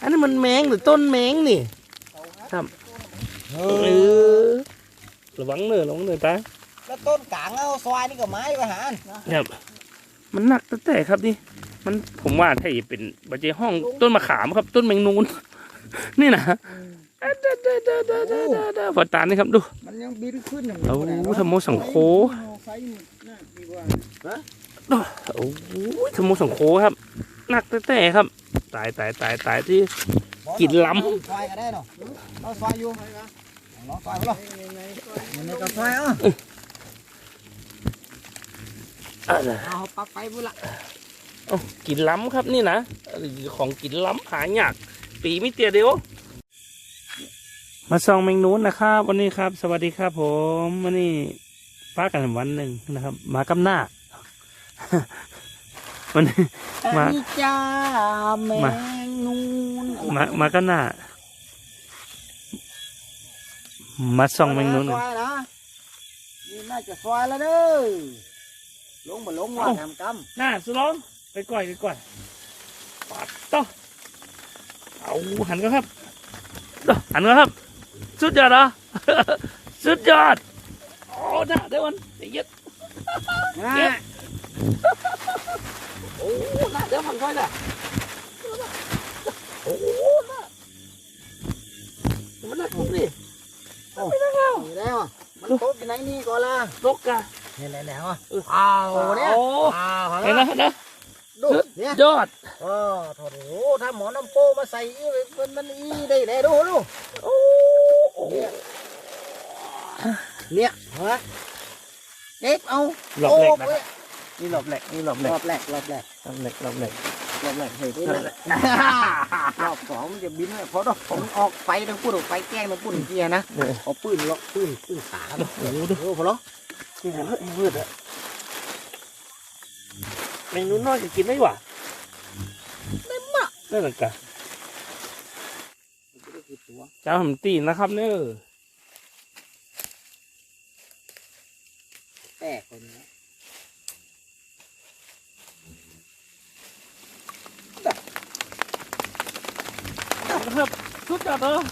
อันนี้มันแมงหรือต้นแมงนี่ ครับเอเอออระวังเนอะระวังเนอะตาแล้วต้นกลางเอาซอยนี่ก็ไม้ก็หารนะครับ มันหนักแต่แต่ครับนี่ มันผมว่าถ้าเป็นบัจเจห้องต้นมะขามครับ ต้นแมงนูนนี่นะเด้อเด้อเด้อเด้อเด้อเด้อเด้อพอตานี่ครับดู มันยังบินขึ้นอย่างเอานี้ธรรมโมสังโฆไฟน่าดีกว่าโอ้ยธรรมโมสังโฆครับหนักแต่แต่ครับ ตายตายตายตายที่กินล้ำซอยก็ได้เนาะเอาซอยอยู่ลองซอยไปหรอมันนี่ก็ซอยอะอะไรเอาปักไปบุละเอากินล้ำครับนี่นะของกินล้ำหายากปีไม่เตียเดียวมาส่องแมงนูนนะครับ วันนี้ครับ สวัสดีครับ ผมวันนี้ป้ากันวันหนึ่งนะครับ มากำหน้าวันนี้ มาอันนี้จ้าแมมางนูนมามากำหน้ามาส่องแมงนูนซกันอยนะนี่น่าจะซอยแล้วเด้อลงมาลงว่าเอ้าทำกำหน้าสุร้องไปก่อยไปก่อยปัดต่อเอาหันก็ครับต่อหันก็ครับ สุดยอดเหรอสุดยอดโอ้หน้าได้วันไอ้เหี้ย็ดนะ โอ้หน้าเดี๋ยวฟังค่อยน่ะโอ้หน้ามันน่าทุบดินี่แล้วอะมันโต๊ะที่ไหนนี่ก่อนล่ะนกกะเนี่ยไหนๆอะอ้าวเนี่ยโอ้อ้าวเห็นนะเห็นนะดูเนี่ยยอดเออโถโหถ้าหมอน้ำโป้มาใส่อีมันมันอีได้แน่ดูดูโอ้โอ้เนี่ยฮะเก็บเอาหลบเหล็กนะโอ้ย นี่หลบเหล็กนี่หลบเหรล็กอบแรกรอบแรกหลบเหล็กหลบเหล็กรอบแรกเฮ้ยหลบเหล็กรอบสองมันจะบินเลยเพราะดอกผมออกไฟทั้งพูดออกไฟแกล้งทั้งพูดเกียร์นะเออเอาปืนล็อกปืนปืนขาโอ้โหดูโอ้พอแล้วนี่ไงเฮ้ยมืดอะเมนูน้อยจะกินได้หว่าได้มากได้หรอกะเจ้าผมตีนนะครับเนอะแตกคนนี้ ครับสุดยอดเลย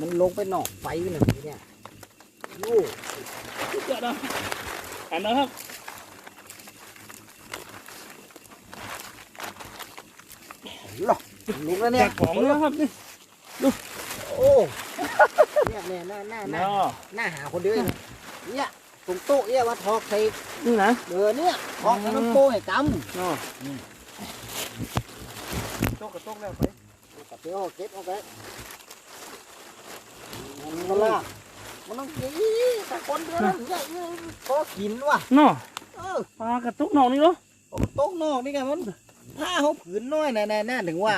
มันลงไปนอกไฟหนึ่งเนี่ยโอ้สุดยอดนะอันนะครับหรอลุกแล้วแจเนี่ยกของนะครับนี่โอ้เนี่ยเนี่ยหน้าหน้าหน้าเนาะหน้าหาคนเดียวเองเนี่ย ตรงโต๊ะเนี่ยว่าทอกใส่นี่นะเดือเนี่ยทอกกับน้ำโป้ให้กเนาะโต๊ะกับโต๊ะแล้วไปกับเดี๋ยวเก็บเอาไปมันละมันต้องกินแต่คนเดียวนั่นเนี่ยพอกินว่ะเนาะเอปลากระตุกนองนี่เนาะโต๊ะนอกนี่ไงมันถ้าเขาผืนน้อยนะนะน่าถึงว่า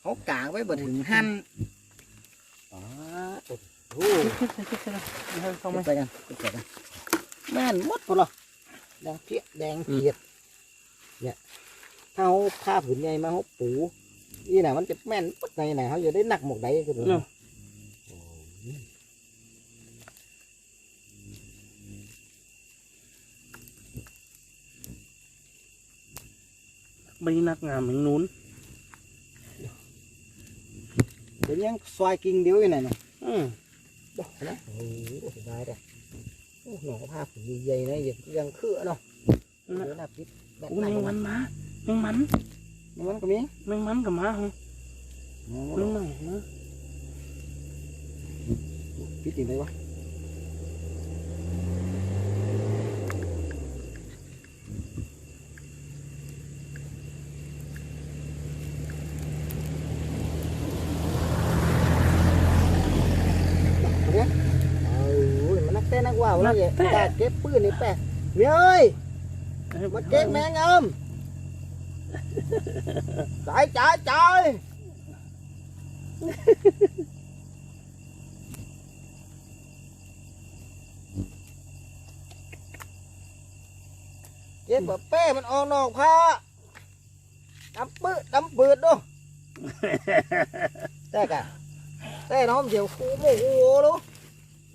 เขากางไว้บ่ถึงหั่นอ๋อโอ้คิดคิดคิดคิดนะเดี๋ยไปกันไปกัน แม่นหมดหมดหรอแดงเพี้ยแดงเพียดเนี่ยถ้าเขาผ้าผืนใหญ่มาเขาปูนี่นะมันจะแม่นหมดในไหนเขาจะได้หนักหมกใดก็ได้เนาะใบนักงามแมงนูนเดี๋ยวยังซอยกิ่งเดียวอยู่ไหนเนี่ยอืมบอกนะโอ้โหได้ได้โอ้ หนอผ้าผืนใหญ่ๆนะยังยังคือเนาะเดี๋ยวนะพิษแบบโอ้ไหนแมงมัมันนมาแมงมันมันก็มีแมงมันกับมาฮะแมงมันนะพิษยังไงวะเนี่ยเอามันนักเต้ นนักว่าวแล้วเนี่ยกาเก็บปืนนี่แปะเมียเอ้ยมาเก็บแมงเอิมจ่ายจ่ายจ่ายเก็บแบบเป้มันออกนอกผ้าดำปื้ดดำปืดดูแต่กะแต่น้องเดี๋ยวคูโมโหดู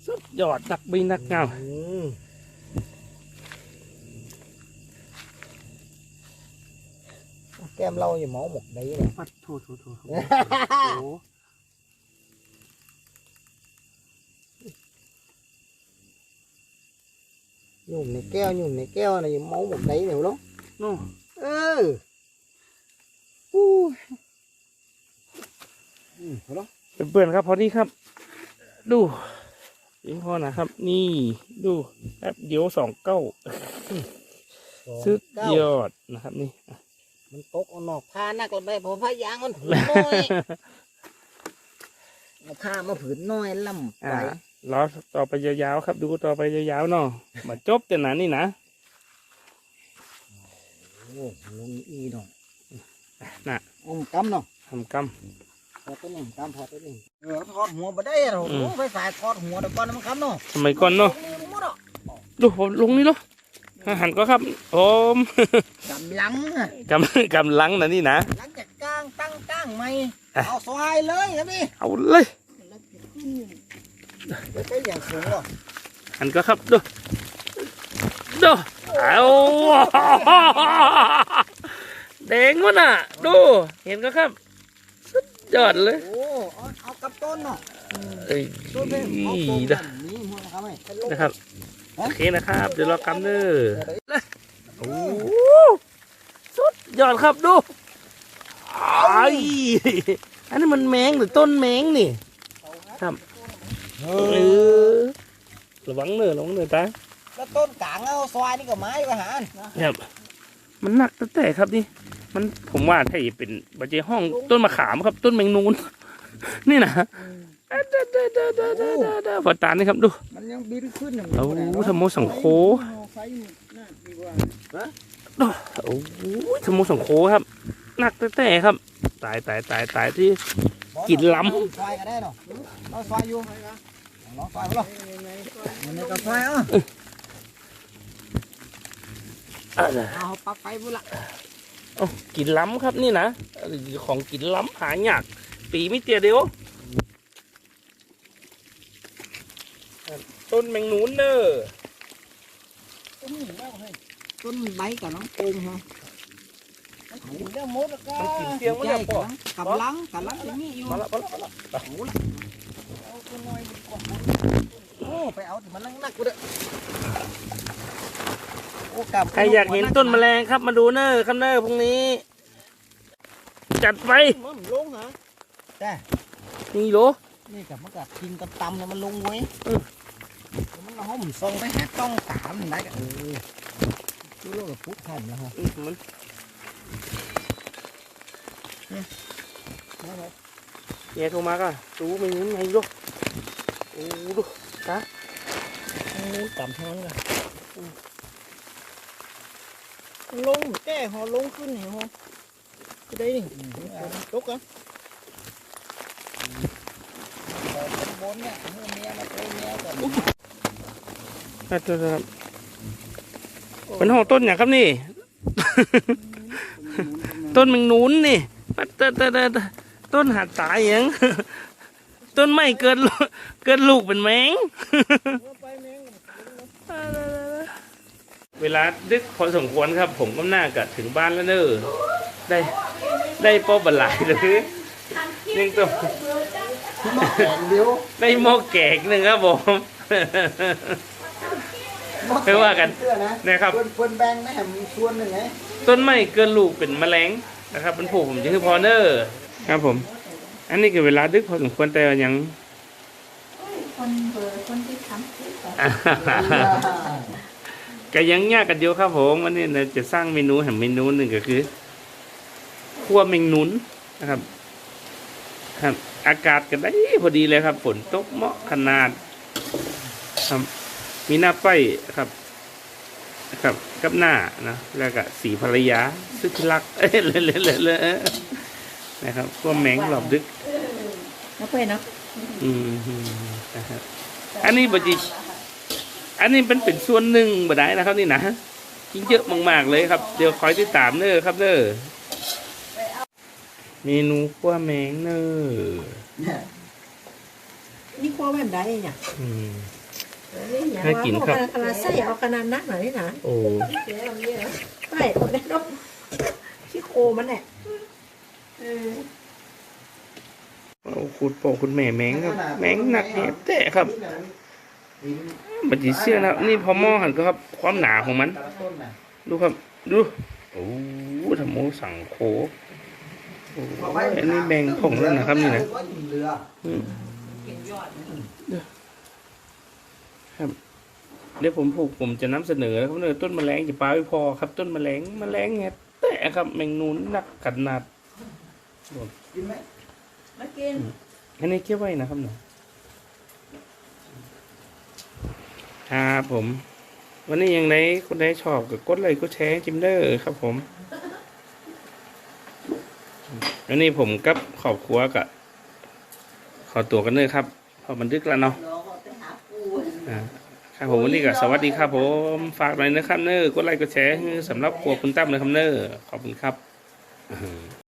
สุดยอดนักบินนักเงาแก้มเราอย่าเมอหมกได้เลยถูถูถูยุ่มในแก้วยุ่มในแก้วนะอย่าเมาหมดได้เดี๋ยวลงนู่เออฮู้เปื่อนครับพอดีครับ ดู ยิงพอนะครับ นี่ดูแป๊บเดียวสองเก้าสุดยอดนะครับนี่มันตกเอานอกผ้านักละไปเพอผ้ายางมันผืนน้อยเอาผ้ามาผืนน้อยล่ำไปอ่ารอต่อไปยาวๆครับ ดูต่อไปยาวๆเนาะมาจบแต่นั้นนี่นะโอ้ลงอีหน่อยน่ะอมกำเนาะทำกร รมพอตัวนี้กำพอตัวนี้เออทอดหัวมาได้หรออืมโอ้ไฟสายทอดหัวเดี๋ยวก่อนนะมันคำเนาะสมัยก่อนเนาะลงหมดอะดูผมลงนี่เนาะหันก็ครับผมกำลังอะกำกำลังนะนี่นะหลังจากกลางตั้งกลางใหม่อะเอาซอยเลยครับพี่เอาเลยแล้วจะขึ้นเดี๋ยวใช้อย่างสูงหรอหันก็ครับดูดูเอาแดงวะน่ะดูเห็นก็ครับสุด ยอดเลยโอ้เอาเอากับต้นเนาะเอ้ยต้นเป็นเอาต้นเด้อแบบนี้หัวนะครับไอ้เป็นลูกนะครับโอเคนะครับ เดี๋ยวรอกำเนอร์โอ้โหสุดยอดครับดูไอ้อันนี้มันแมงหรือต้นแมงนี่ครับเอเอออระวังเนอระวังเนอตาแล้วต้นกลางเอาซอยนี่ก็ไม้ก็หารครับมันหนักตั้งแต่ครับนี่ มันผมว่าถ้าเป็นบัจเจห้องต้นมะขามครับ ต้นแมงนูน นี่นะพอตานี่ครับดู มันยังบินขึ้นอะโอ้ธรรโมสังโคโอ้ธโมสังโคครับหนักแต่ครับ ตายตายตายตายที่กินล้ำซอยก็ได้เนาะเราซอยอยู่เราซอยหรอมันก็ซอยอะเอาปักไปบุละ เอากินล้ำครับนี่นะของกินล้ำหายากปีไม่เตียเดียวต้นแมงนูนเนอต้นแล้วเฮ้ยต้นใบกับน้องโกงฮะเรื่องมดแล้วก็มันกินเสียงวะเนี่ยพ่อกำลังกำลังจะมีอยู่มาละมาละมาละเอาตัวน้อยดีกว่าโอ้ไปเอาที่มันนักๆกูเด้อ โอ้กลับใครอยากเห็นต้นแมลงครับมาดูเนอครับเนอพรุ่งนี้ จัดไปมันลงเหรอแต่นี่โหลนี่กับมันกับทิ้งตำๆแล้วมันลงไว้เออมันเอาหมุนซองไปหาต้องตามได้กันเออดูโลกกับพุทธทันแล้วฮะอืมมันแย่โทรมาก็ดูไม่เห็นไงลูกโอ้ดูตาโอ้ตามทางเลย ลงแก้หอลงขึ้นเหรอก็ได้นี่ตกอะบนเนี่ยเมื่อเมียมาเจอเมียกันครับครับเป็นห้องต้นอย่างครับนี่ ต้นแมงนูนนี่ปัดเตดเตดเตดต้นหัดตายอย่างต้นไม้เกิดลูกเกิดลูกเป็นแมง เวลาดึกพอสมควรครับ ผมก็น่ากัดถึงบ้านแล้วเนอะได้ได้ปอบหลายเลยนี่ตัวเดี๋ยวได้หม้อแกงหนึ่งครับผมไม่ว่ากันเสื้อนะนะครับเพื่อนเพื่อนแบงค์นะแหมมีส่วนหนึ่งไงต้นไม้เกินลูกเป็นแมลงนะครับมันผูกผมจะคือพอเนอร์ครับผม อันนี้คือเวลาดึกพอสมควรแต่ยังคนเบอร์คนที่ทำที่แบบ ก็ยังยากกันเดียวครับผมวันนี้เราจะสร้างเมนูแห่งเมนูหนึ่งก็คือคั่วเมงนุนนะครับครับ อากาศก็ได้พอดีเลยครับฝนตกเหมาะขนาด ครับ มีหน้าไฟครับ ครับกับหน้านะแล้วก็สีภรรยาสุดที่รักเอ้ยเลยเลยเลยเลยนะครับคั่วแมงหลอบดึกนะเพื่อนเนาะอืมนะครับอันนี้บจิ อันนี้เป็นเป็นส่วนหนึ่งบ่ได้นะครับนี่นะจริงเยอะมากๆเลยครับ เดี๋ยวคอยติดตามเนอครับเนอเมนูขั้วแมงเนอนี่ครัวแบบไหนเนี่ยอืมให้กินครับขนาดไส้เอาขนาดนักหน่อยนี่นะโอ้เดี๋ยวเอาเนี่ยนะไส้เอาได้ดอกที่โคมันเนี่ยเออเอาคุณพ่อคุณแม่แมงครับ แมงหนักแหบแต่ครับ บัดจีเสื้อนะครับนี่พอหม้อหันก็ครับ ความหนาของมันแต่ละต้นน่ะดูครับ ดู โอ้ทำโมสั่งโคโอ้ยอันนี้แบ่งผงแล้วนะครับนี่นะเรืออืมครับเดี๋ยวผมผูกผมจะนำเสนอนะครับเนอต้นแมลงจะปลาไม่พอครับ ต้นแมลงแมลงเงี้ยแต่ครับ แมงนูนหนักขนาดกินไหมมากินอันนี้เก็บไว้นะครับเนาะ ครับผม วันนี้ยังไงคนใดชอบก็กดไลค์กดแชร์จิมเดอร์ครับผมวันนี้ผมกับครอบครัวกับขอตัวกันเลยครับพอมันดึกแล้วเนาะอ่าครับผมวันนี้ก็สวัสดีครับผมฝากหน่อยนะครับเนอร์กดไลค์กดแชร์สำหรับครัวคุณตั้มเลยครับเนอร์ขอบคุณครับ